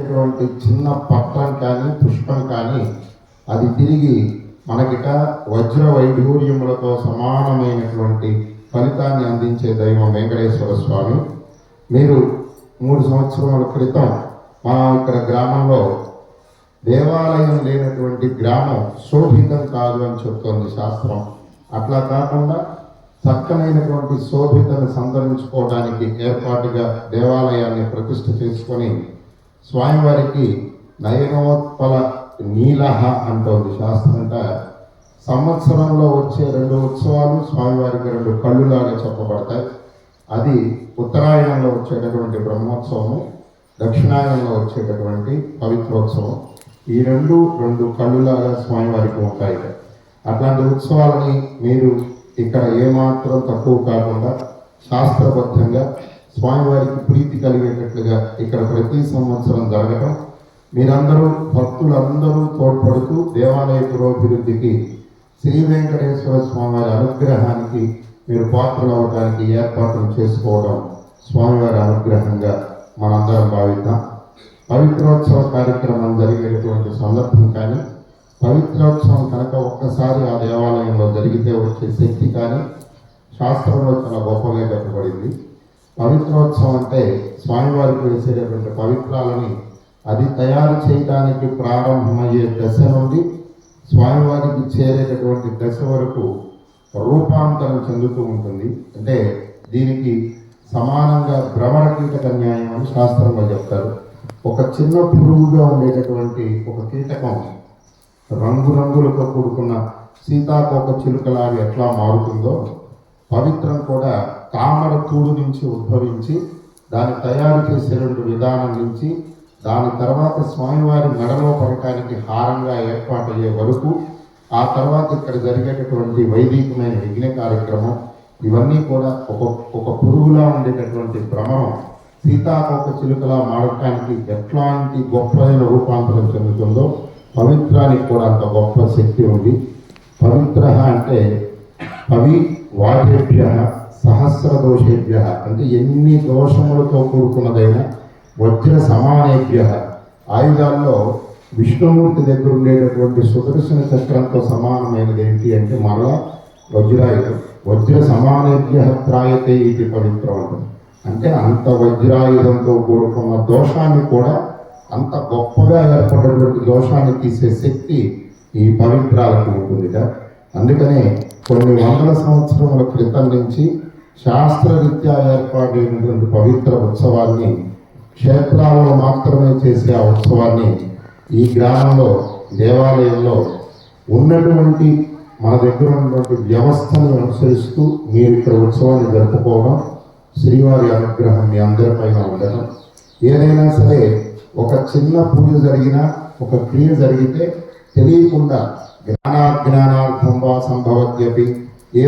ఇటువంటి చిన్న పట్టం కానీ పుష్పం కానీ అది తిరిగి మనకిట వజ్ర వైఢూర్యములతో సమానమైనటువంటి ఫలితాన్ని అందించే దైవం వెంకటేశ్వర స్వామి. మీరు మూడు సంవత్సరాల క్రితం మా ఇక్కడ గ్రామంలో దేవాలయం లేనటువంటి గ్రామం శోభితం కాదు అని చెప్తోంది శాస్త్రం. అట్లా కాకుండా చక్కనైనటువంటి శోభితను సంతరించుకోవడానికి ఏర్పాటుగా దేవాలయాన్ని ప్రతిష్ఠ చేసుకొని స్వామివారికి నయనోత్పల నీలహ అంటోంది అంటే. సంవత్సరంలో వచ్చే రెండు ఉత్సవాలు స్వామివారికి రెండు కళ్ళులాగా చెప్పబడతాయి. అది ఉత్తరాయణంలో వచ్చేటటువంటి బ్రహ్మోత్సవము దక్షిణాయనంలో వచ్చేటటువంటి పవిత్రోత్సవం. ఈ రెండు రెండు కళ్ళులాగా స్వామివారికి ఉంటాయి అట్లాంటి ఉత్సవాలని మీరు ఇక్కడ ఏమాత్రం తక్కువ కాకుండా శాస్త్రబద్ధంగా స్వామివారికి ప్రీతి కలిగేటట్లుగా ఇక్కడ ప్రతి సంవత్సరం జరగడం మీరందరూ భక్తులందరూ తోడ్పడుతూ దేవాలయ పురోభివృద్ధికి శ్రీ వెంకటేశ్వర స్వామివారి అనుగ్రహానికి మీరు పాత్రలు అవడానికి ఏర్పాట్లు చేసుకోవడం స్వామివారి అనుగ్రహంగా మనందరం భావిద్దాం. పవిత్రోత్సవ కార్యక్రమం జరిగేటువంటి సందర్భం కానీ పవిత్రోత్సవం కనుక ఒక్కసారి ఆ దేవాలయంలో జరిగితే వచ్చే శక్తి కానీ శాస్త్రంలో చాలా గొప్పగా చెప్పబడింది. పవిత్రోత్సవం అంటే స్వామివారికి వేసేటటువంటి పవిత్రాలని అది తయారు చేయడానికి ప్రారంభమయ్యే దశ నుండి స్వామివారికి చేరేటటువంటి దశ వరకు రూపాంతరం చెందుతూ ఉంటుంది. అంటే దీనికి సమానంగా భ్రమణ కీటక న్యాయం అని శాస్త్రంలో చెప్తారు. ఒక చిన్న పురుగుగా ఉండేటటువంటి ఒక కీటకం రంగురంగులతో కూడుకున్న సీతాకోక చిలుకలాగా ఎట్లా మారుతుందో పవిత్రం కూడా తామర తూడు నుంచి ఉద్భవించి దాన్ని తయారు చేసే రెండు విధానం నుంచి దాని తర్వాత స్వామివారి మెడలో పడటానికి హారంగా ఏర్పాటయ్యే వరకు ఆ తర్వాత ఇక్కడ జరిగేటటువంటి వైదికమైన యజ్ఞ కార్యక్రమం ఇవన్నీ కూడా ఒక ఒక పురుగులా ఉండేటటువంటి భ్రమణం సీతాకోక చిలుకలా మారటానికి ఎట్లాంటి గొప్పదైన రూపాంతరం చెందుతుందో పవిత్రానికి కూడా అంత గొప్ప శక్తి ఉంది. పవిత్ర అంటే పవి వాటేభ్య సహస్ర దోషేభ్య అంటే ఎన్ని దోషములతో కూడుకున్నదైనా వజ్ర సమానేభ్య. ఆయుధాల్లో విష్ణుమూర్తి దగ్గర ఉండేటటువంటి సుదర్శన చక్రంతో సమానమైనది ఏంటి అంటే మరలా వజ్రాయుధం. వజ్ర సమానేభ్య త్రాయతే ఇది పవిత్రం అంటుంది అంటే అంత వజ్రాయుధంతో కూడుకున్న దోషాన్ని కూడా అంత గొప్పగా ఏర్పడినటువంటి దోషాన్ని తీసే శక్తి ఈ పవిత్రాలకు ఉంటుందిట అందుకనే కొన్ని వందల సంవత్సరముల క్రితం నుంచి శాస్త్రరీత్యా ఏర్పాటైనటువంటి పవిత్ర ఉత్సవాన్ని క్షేత్రాలలో మాత్రమే చేసే ఆ ఉత్సవాన్ని ఈ గ్రామంలో దేవాలయంలో ఉన్నటువంటి మన దగ్గర ఉన్నటువంటి వ్యవస్థను అనుసరిస్తూ మీరు ఇక్కడ ఉత్సవాన్ని జరుపుకోవడం శ్రీవారి అనుగ్రహం మీ అందరిపైన ఉండడం. ఏదైనా సరే ఒక చిన్న పూజ జరిగినా ఒక క్రియ జరిగితే తెలియకుండా జ్ఞానాజ్ఞానార్థం వా సంభవత్యపి ఏ